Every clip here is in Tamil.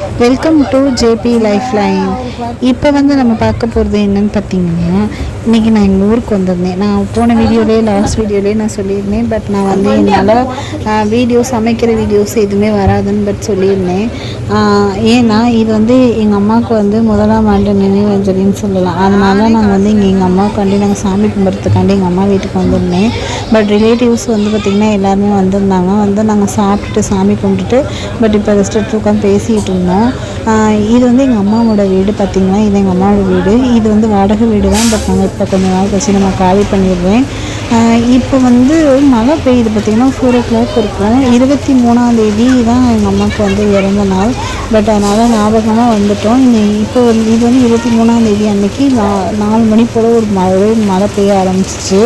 Welcome to JP life line இப்போ வந்து நம்ம பார்க்க போகிறது என்னன்னு பார்த்தீங்கன்னா இன்றைக்கி நான் எங்கள் ஊருக்கு வந்திருந்தேன். நான் போன வீடியோலேயே லாஸ்ட் வீடியோலேயே நான் சொல்லியிருந்தேன். பட் நான் வந்து என்னால் வீடியோ சமைக்கிற வீடியோஸ் எதுவுமே வராதுன்னு பட் சொல்லியிருந்தேன். ஏன்னா இது வந்து எங்கள் அம்மாவுக்கு வந்து முதலாம் ஆண்டு நினைவஞ்சலின்னு சொல்லலாம். அதனால நாங்கள் வந்து இங்கே எங்கள் அம்மாவுக்காண்டி நாங்கள் சாமி கும்பிட்றதுக்காண்டி எங்கள் அம்மா வீட்டுக்கு வந்திருந்தேன். பட் ரிலேட்டிவ்ஸ் வந்து பார்த்திங்கன்னா எல்லாருமே வந்திருந்தாங்க. வந்து நாங்கள் சாப்பிட்டுட்டு சாமி கும்பிட்டுட்டு பட் இப்போ ரெஸ்ட் எடுத்து உட்காந்து பேசிகிட்டு இருந்தோம். ஆஹ் இது வந்து எங்கள் அம்மாவோட வீடு பார்த்திங்கன்னா இது எங்கள் அம்மாவோட வீடு. இது வந்து வாடகை வீடு தான் பட் நாங்கள் இப்போ கொஞ்ச நாள் கழிச்சு நம்ம காலி பண்ணிடுவேன் இப்போ வந்து மழை பெய்யுது பார்த்திங்கன்னா ஃபோர் ஓ கிளாக் இருக்கும். இருபத்தி மூணாந்தேதி தான் எங்கள் அம்மாவுக்கு வந்து இறந்த நாள். பட் அதனால் ஞாபகமாக வந்துட்டோம். இப்போ வந்து இது வந்து இருபத்தி மூணாந்தேதி அன்றைக்கி அன்னைக்கு நா நாலு மணி போல் ஒரு மழை மழை பெய்ய ஆரம்பிச்சிச்சு.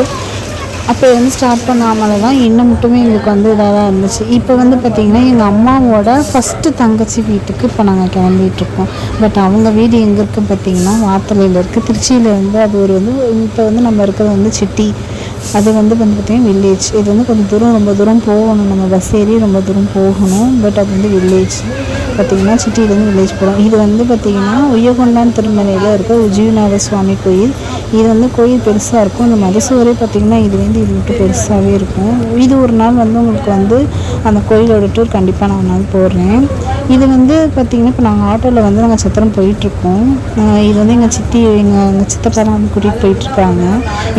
அப்போ வந்து ஸ்டார்ட் பண்ணாமல் தான் இன்னும் மட்டுமே எங்களுக்கு வந்து இதாக தான் இருந்துச்சு. இப்போ வந்து பார்த்திங்கன்னா எங்கள் அம்மாவோட ஃபஸ்ட்டு தங்கச்சி வீட்டுக்கு இப்போ நாங்கள் கிளம்பிகிட்ருக்கோம் பட் அவங்க வீடு எங்கே இருக்குது பார்த்திங்கன்னா வாத்தலையில் இருக்குது திருச்சியில் வந்து அது ஒரு வந்து இப்போ வந்து நம்ம இருக்கிறது வந்து சிட்டி. அது வந்து வந்து பார்த்திங்கன்னா வில்லேஜ் இது வந்து கொஞ்சம் தூரம் ரொம்ப தூரம் போகணும். நம்ம பஸ் ஏறி ரொம்ப தூரம் போகணும். பட் அது வந்து வில்லேஜ் பார்த்திங்கன்னா சிட்டியிலேருந்து வில்லேஜ் போகிறோம் இது வந்து பார்த்திங்கன்னா உயகொண்டான் திருமலையில் இருக்க உஜிவிநாத சுவாமி கோயில். இது வந்து கோயில் பெருசாக இருக்கும். இந்த மதசுவரே பார்த்திங்கன்னா இது வந்து இது விட்டு பெருசாகவே இருக்கும். இது ஒரு நாள் வந்து உங்களுக்கு வந்து அந்த கோயிலோட டூர் கண்டிப்பாக நான் ஒரு நாள் போடுறேன் இது வந்து பார்த்திங்கன்னா இப்போ நாங்கள் ஆட்டோவில் வந்து நாங்கள் சத்திரம் போயிட்டுருக்கோம். இது வந்து எங்கள் சித்தி எங்கள் எங்கள் சித்தப்பாலாம் வந்து கூட்டிகிட்டு போயிட்டுருக்காங்க.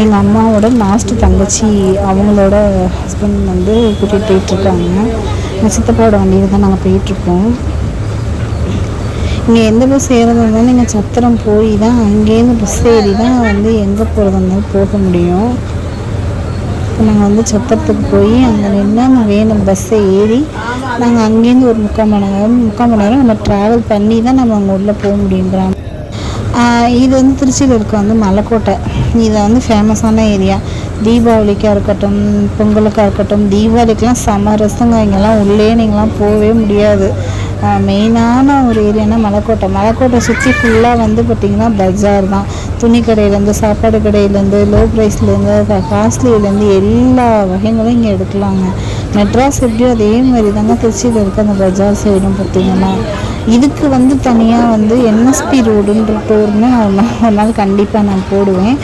எங்கள் அம்மாவோட லாஸ்ட்டு தங்கச்சி அவங்களோட ஹஸ்பண்ட் வந்து கூட்டிகிட்டு போயிட்டுருக்காங்க. எங்கள் சித்தப்பாவோட வண்டியில் தான் நாங்கள் போயிட்டுருக்கோம். இங்கே எந்த பஸ் ஏறதாக இருந்தாலும் நீங்கள் சத்திரம் போய் தான் அங்கேருந்து பஸ் ஏறி தான் வந்து எங்கே போகிறதா இருந்தாலும் போக முடியும். இப்போ நாங்கள் வந்து சத்திரத்துக்கு போய் அங்கே நின்று வேணும் பஸ்ஸை ஏறி நாங்கள் அங்கேருந்து ஒரு முக்கால் மணி நேரம் முக்கால் மணி நேரம் நம்ம ட்ராவல் பண்ணி தான் நம்ம அங்கே உள்ளே போக முடியும் இது வந்து திருச்சியில் இருக்க வந்து மலைக்கோட்டை. இது வந்து ஃபேமஸான ஏரியா தீபாவளிக்காக இருக்கட்டும் பொங்கலுக்காக இருக்கட்டும் தீபாவளிக்கெலாம் செம ரசங்க. இங்கெல்லாம் உள்ளே நீங்களாம் போகவே முடியாது. மெயினான ஒரு ஏரியானா மலைக்கோட்டை. மலைக்கோட்டை சுற்றி ஃபுல்லாக வந்து பார்த்திங்கன்னா பஜார் தான். துணி கடையிலேருந்து சாப்பாடு கடையிலேருந்து லோ ப்ரைஸ்லேருந்து காஸ்ட்லியிலேருந்து எல்லா வகைகளும் இங்கே எடுக்கலாங்க. மெட்ராஸ் எப்படியோ அதே மாதிரி தாங்க திருச்சியில் இருக்க அந்த பஜார் சைடும் பார்த்திங்கன்னா இதுக்கு வந்து தனியாக வந்து என்எஸ்பி ரோடுன்ற டூர்னு ஒரு நாள் கண்டிப்பாக நான் போடுவேன்.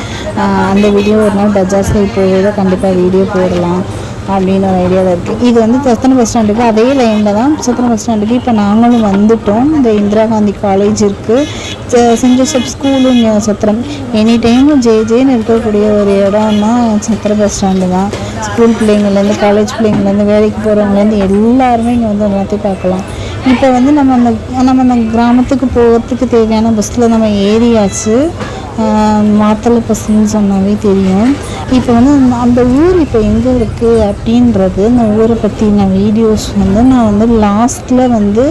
அந்த வீடியோ ஒரு நாள் பஜார் சைடு போகிறத கண்டிப்பாக வீடியோ போடலாம். அப்படின்னு ஒரு ஐடியாவில் இருக்குது இது வந்து சத்தன பஸ் ஸ்டாண்டுக்கு அதே லைனில் தான் சத்திரம் பஸ் ஸ்டாண்டுக்கு இப்போ நாங்களும் வந்துட்டோம். இந்த இந்திரா காந்தி காலேஜ் இருக்குது சென்ட் ஜோசப் ஸ்கூலும் இங்கே சத்திரம். எனி டைமும் ஜே ஜேன்னு இருக்கக்கூடிய ஒரு இடம்னா சத்திர பஸ் ஸ்டாண்டு தான். ஸ்கூல் பிள்ளைங்கள்லேருந்து காலேஜ் பிள்ளைங்கள்லேருந்து வேலைக்கு போகிறவங்கலேருந்து எல்லாருமே இங்கே வந்து எல்லாத்தையும் பார்க்கலாம். இப்போ வந்து நம்ம அந்த நம்ம அந்த கிராமத்துக்கு போகிறதுக்கு தேவையான பஸ்ஸில் நம்ம ஏறியாச்சு. மாத்தளை பஸ்ஸுன்னு சொன்னாவே தெரியும். இப்போ வந்து அந்த- ஊர் இப்போ எங்கே இருக்குது அப்படின்றது அந்த ஊரை பற்றின வீடியோஸ் வந்து நான் வந்து லாஸ்ட்டில் வந்து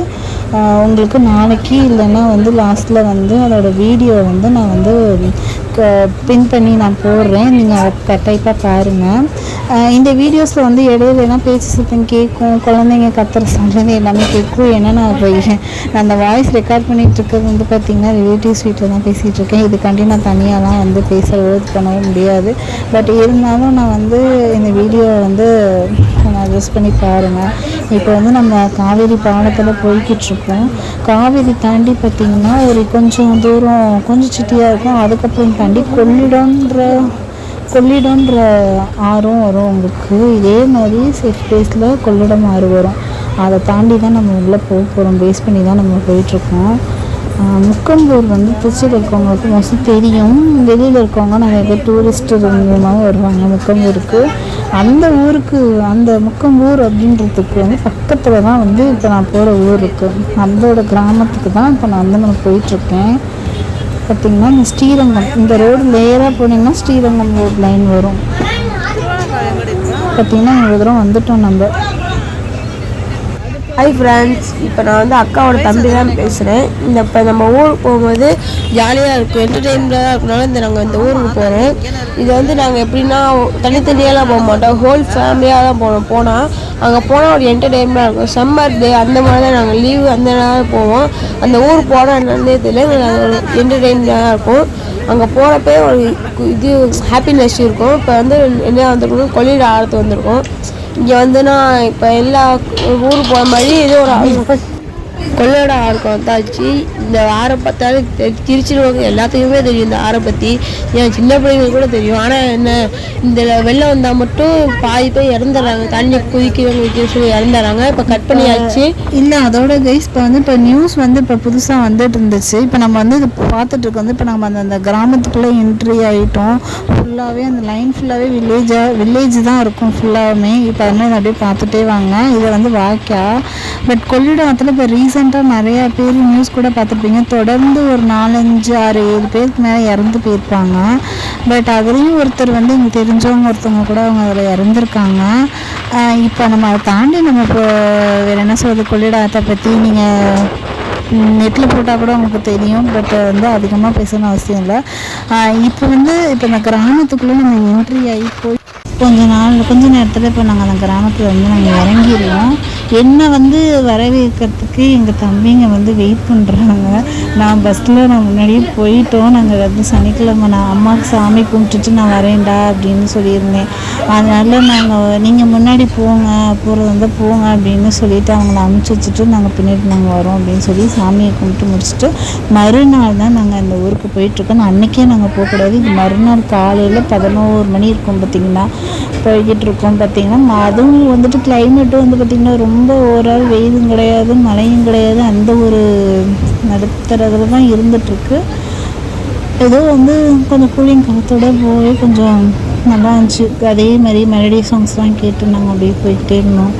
உங்களுக்கு நாளைக்கு இல்லைன்னா வந்து லாஸ்ட்டில் வந்து அதோட வீடியோ வந்து நான் வந்து பின் பண்ணி நான் போடுறேன். நீங்கள் கட்டாயப்பாக பாருங்கள் இந்த வீடியோஸில் வந்து இடையிலனா பேச்சு சத்தம் கேட்கும் குழந்தைங்க கத்துற சொல்கிறது எல்லாமே கேட்கும். ஏன்னா நான் இப்போ நான் அந்த வாய்ஸ் ரெக்கார்ட் பண்ணிகிட்டு இருக்கிறது வந்து பார்த்திங்கன்னா ரிலேட்டிவ்ஸ் வீட்டில் தான் பேசிகிட்டு இருக்கேன். இதுக்காண்டி நான் தனியாலாம் வந்து பேச இது பண்ணவும் முடியாது. பட் இருந்தாலும் நான் வந்து இந்த வீடியோவை வந்து நான் அட்ஜஸ்ட் பண்ணி பாருங்கள் இப்போ வந்து நம்ம காவேரி பாலத்தில் போய்கிட்டுருக்கோம் காவேரி தாண்டி பார்த்திங்கன்னா ஒரு கொஞ்சம் தூரம் கொஞ்சம் சிட்டியாக இருக்கும். அதுக்கப்புறம் தாண்டி கொள்ளிடம்ன்ற கொள்ளிடம்ன்ற ஆறும் வரும் உங்களுக்கு. இதே மாதிரி சேஃப் பிளேஸில் கொள்ளிடம் ஆறு வரும். அதை தாண்டி தான் நம்ம உள்ளே போக போகிறோம் பேஸ் பண்ணி தான் நம்ம போயிட்டுருக்கோம். முக்கம்பூர் வந்து திருச்சியில் இருக்கவங்களுக்கு மோஸ்ட்லி தெரியும். வெளியில் இருக்கவங்க நிறைய பேர் டூரிஸ்ட் மூலமாக வருவாங்க முக்கம்பூருக்கு. அந்த ஊருக்கு அந்த முக்கம்பூர் அப்படின்றதுக்கு வந்து பக்கத்தில் தான் வந்து இப்போ நான் போகிற ஊர் இருக்குது அதோட கிராமத்துக்கு தான் இப்போ நான் வந்து நான் போயிட்டுருக்கேன். பார்த்தீங்கன்னா இந்த ஸ்ரீரங்கம் இந்த ரோடு லேயராக போனீங்கன்னா ஸ்ரீரங்கம் ரோடு லைன் வரும். பார்த்தீங்கன்னா இவ்வளோ தூரம் வந்துட்டோம் நம்ம. ஹாய் ஃப்ரெண்ட்ஸ் இப்போ நான் வந்து அக்காவோட தம்பி தான் பேசுகிறேன் இந்த இப்போ நம்ம ஊருக்கு போகும்போது ஜாலியாக இருக்கும் என்டர்டெயின்மெண்ட்டாக இருக்கனால இந்த நாங்கள் இந்த ஊருக்கு போகிறோம் இது வந்து நாங்கள் எப்படின்னா தனித்தனியாலாம் போக மாட்டோம். ஹோல் ஃபேமிலியாக தான் போனோம். போனால் அங்கே போனால் ஒரு என்டர்டெயின்மெண்ட்டாக இருக்கும். சம்மர் டே அந்த மாதிரி தான் நாங்கள் லீவு அந்த நேரம் போவோம். அந்த ஊருக்கு போனால் என்னன்னே தெரியல நாங்கள் என்டர்டெயின்மெண்ட்டாக இருக்கும் அங்கே போகிறப்பே ஒரு இது ஹாப்பினஸ் இருக்கும். இப்போ வந்து என்ன வந்திருக்கோம் கொள்ளிட ஆழத்து வந்திருக்கோம். இங்கே வந்து நான் இப்போ எல்லா ஊருக்கு போகிற மாதிரி இது ஒரு கொள்ளையோட ஆர்க்கம் வந்தாச்சு. இந்த ஆறை பார்த்தாலே திருச்சிருவாங்க எல்லாத்துக்குமே தெரியும் இந்த ஆறை பற்றி ஏன் சின்ன பிள்ளைங்களுக்கு கூட தெரியும். ஆனால் என்ன இந்த வெள்ளம் வந்தால் மட்டும் பாதி பேர் இறந்துடுறாங்க. தண்ணி குதிக்கிறவங்க குதிக்க சொல்லி இறந்துடுறாங்க. இப்போ கட் பண்ணியாச்சு. இல்லை அதோட கைஸ் இப்போ வந்து இப்போ நியூஸ் வந்து இப்போ புதுசாக வந்துட்டு இருந்துச்சு இப்போ நம்ம வந்து இது பார்த்துட்டு வந்து இப்போ நம்ம அந்த அந்த கிராமத்துக்குள்ளே என்ட்ரி ஆகிட்டோம் ஃபுல்லாகவே அந்த லைன் ஃபுல்லாகவே வில்லேஜாக வில்லேஜ் தான் இருக்கும் ஃபுல்லாகவுமே இப்போ வந்து அப்படியே பார்த்துட்டே வாங்க. இதை வந்து வாய்க்கா. பட் கொள்ளிடத்தில் இப்போ ரீசெண்டாக நிறையா பேர் நியூஸ் கூட பார்த்துருப்பீங்க. தொடர்ந்து ஒரு நாலஞ்சு ஆறு ஏழு பேருக்கு மேலே இறந்து போயிருப்பாங்க. பட் அதுலேயும் ஒருத்தர் வந்து இங்கே தெரிஞ்சவங்க ஒருத்தவங்க கூட அவங்க அதில் இறந்துருக்காங்க. இப்போ நம்ம அதை தாண்டி நம்ம இப்போ வேறு என்ன சொல்கிறது கொள்ளிடத்தை பற்றி நீங்கள் நெட்டில் போட்டால் கூட உங்களுக்கு தெரியும். பட் வந்து அதிகமாக பேசணும்னு அவசியம் இல்லை. இப்போ வந்து இப்போ இந்த கிராமத்துக்குள்ளே நம்ம என்ட்ரி ஆகி போய் கொஞ்ச நாள் கொஞ்ச நேரத்தில் இப்போ நாங்கள் அந்த கிராமத்தில் வந்து நாங்கள் இறங்கிடுவோம் என்னை வந்து வரவேற்கிறதுக்கு எங்கள் தம்பிங்க வந்து வெயிட் பண்ணுறாங்க நான் பஸ்ஸில் நான் முன்னாடியே போயிட்டோம். நாங்கள் வந்து சனிக்கிழமை நான் அம்மாவுக்கு சாமி கும்பிட்டுட்டு நான் வரேன்டா அப்படின்னு சொல்லியிருந்தேன். அதனால் நாங்கள் நீங்கள் முன்னாடி போங்க போகிறது வந்து போங்க அப்படின்னு சொல்லிவிட்டு அவங்கள அமுச்சு வச்சுட்டு நாங்கள் பின்னாடி நாங்கள் வரோம் அப்படின்னு சொல்லி சாமியை கும்பிட்டு முடிச்சுட்டு மறுநாள் தான் நாங்கள் அந்த ஊருக்கு போயிட்டுருக்கோம். அன்றைக்கே நாங்கள் போகக்கூடாது. இது மறுநாள் காலையில் பதினோரு மணி இருக்கும் பார்த்திங்கன்னா போய்கிட்டு இருக்கோம் பார்த்திங்கன்னா அதுவும் வந்துட்டு கிளைமேட்டும் வந்து பார்த்திங்கன்னா ரொம்ப ரொம்ப ஓவரால் வெயிலும் கிடையாது மழையும் கிடையாது அந்த ஒரு நடுத்தரத்தில் தான் இருந்துகிட்ருக்கு ஏதோ வந்து கொஞ்சம் கூலிங் காற்றோட போய் கொஞ்சம் நல்லா இருந்துச்சு. அதே மாதிரி மெலடி சாங்ஸ்லாம் கேட்டு நாங்கள் அப்படியே போய்கிட்டே இருந்தோம்.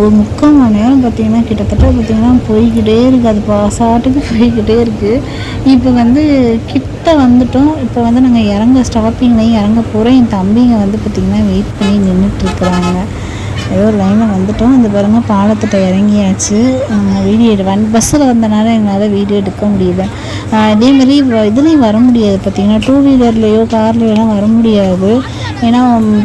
ஒரு முக்கால் மணி நேரம் பார்த்தீங்கன்னா கிட்டத்தட்ட பார்த்திங்கன்னா போய்கிட்டே இருக்குது அது பாசாட்டுக்கு போய்கிட்டே இருக்குது இப்போ வந்து கிட்ட வந்துட்டோம். இப்போ வந்து நாங்கள் இறங்க ஸ்டாப்பிங்லேயும் இறங்க போகிறோம் என் தம்பிங்க வந்து பார்த்திங்கன்னா வெயிட் பண்ணி நின்றுட்டுருக்குறாங்க ஏதோ ஒரு லைனில் வந்துட்டோம். இந்த பாருங்கள் பாலத்திட்ட இறங்கியாச்சு. வீடியோ எடு பஸ்ஸில் வந்தனால எங்களால் வீடியோ எடுக்க முடியல. ஆஹ் இதே மாதிரி வ- இதுலேயும் வர முடியாது பார்த்தீங்கன்னா டூ வீலர்லேயோ கார்லேயோலாம் வர முடியாது. ஏன்னா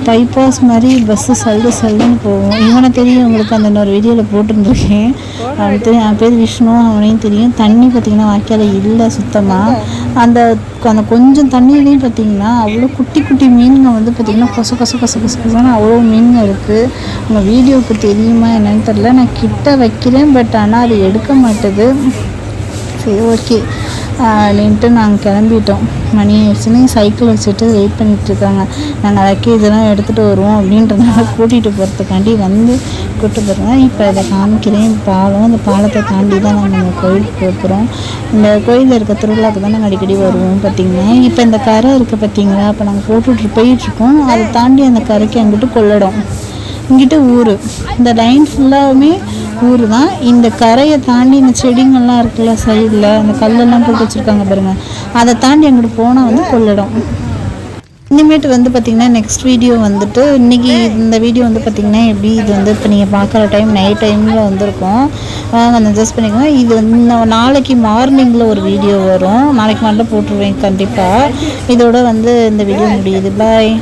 பைபாஸ் மாதிரி பஸ்ஸு சல்லு சல்லுன்னு போகும். இவனை தெரியும் உங்களுக்கு அந்த இன்னொரு வீடியோவில் போட்டிருந்துருக்கேன். அவனுக்கு தெரியும் அவன் பேர் விஷ்ணு அவனையும் தெரியும். தண்ணி பார்த்திங்கன்னா வாய்க்கால இல்லை சுத்தமாக அந்த அந்த கொஞ்சம் தண்ணியிலையும் பார்த்தீங்கன்னா அவ்வளோ குட்டி குட்டி மீனுங்க வந்து பார்த்திங்கன்னா கொச கொச கொச கொச கொசன்னு அவ்வளோ மீனுங்க இருக்குது உங்கள் வீடியோவுக்கு தெரியுமா என்னன்னு தெரில நான் கிட்ட வைக்கிறேன் பட் ஆனால் அது எடுக்க மாட்டுது. சரி ஓகே அப்படின்ட்டு நாங்கள் கிளம்பிட்டோம். மணி ஆயிடுச்சுன்னு சைக்கிள் வச்சுட்டு வெயிட் பண்ணிகிட்ருக்காங்க நாங்கள் லக்கேஜெல்லாம் எடுத்துகிட்டு வருவோம் அப்படின்றதுனால கூட்டிகிட்டு போகிறதுக்காண்டி வந்து கூப்பிட்டு போகிறாங்க இப்போ இதை காமிக்கிறேன். பாலம் அந்த பாலத்தை தாண்டி தான் நாங்கள் இந்த கோயிலுக்கு போகிறோம் இந்த கோயிலில் இருக்க திருவிழாவுக்கு தான் நாங்கள் அடிக்கடி வருவோம் பார்த்திங்கன்னா இப்போ இந்த கரை இருக்குது பார்த்தீங்களா இப்போ நாங்கள் போட்டுட்டு போயிட்டுருக்கோம் அதை தாண்டி அந்த கரைக்கு அங்கிட்டு கொள்ளடம். இங்கிட்டு ஊர். இந்த லைன் ஃபுல்லாகவுமே ஊர் தான். இந்த கரையை தாண்டி இந்த செடிங்கள்லாம் இருக்குல்ல சைடில் அந்த கல்லெல்லாம் போட்டு வச்சுருக்காங்க பாருங்கள் அதை தாண்டி அங்கிட்டு போனால் வந்து கொள்ளிடம். இனிமேட்டு வந்து பார்த்திங்கன்னா நெக்ஸ்ட் வீடியோ வந்துட்டு இன்றைக்கி இந்த வீடியோ வந்து பார்த்திங்கன்னா எப்படி இது வந்து இப்போ நீங்கள் பார்க்குற டைம் நைட் டைமில் வந்துருக்கும். வாங்க அந்த அட்ஜஸ்ட் பண்ணிக்கோங்க இது வந்து நாளைக்கு மார்னிங்கில் ஒரு வீடியோ வரும். நாளைக்கு மட்டும் போட்டுருவேன் கண்டிப்பாக இதோட வந்து இந்த வீடியோ முடியுது. பாய்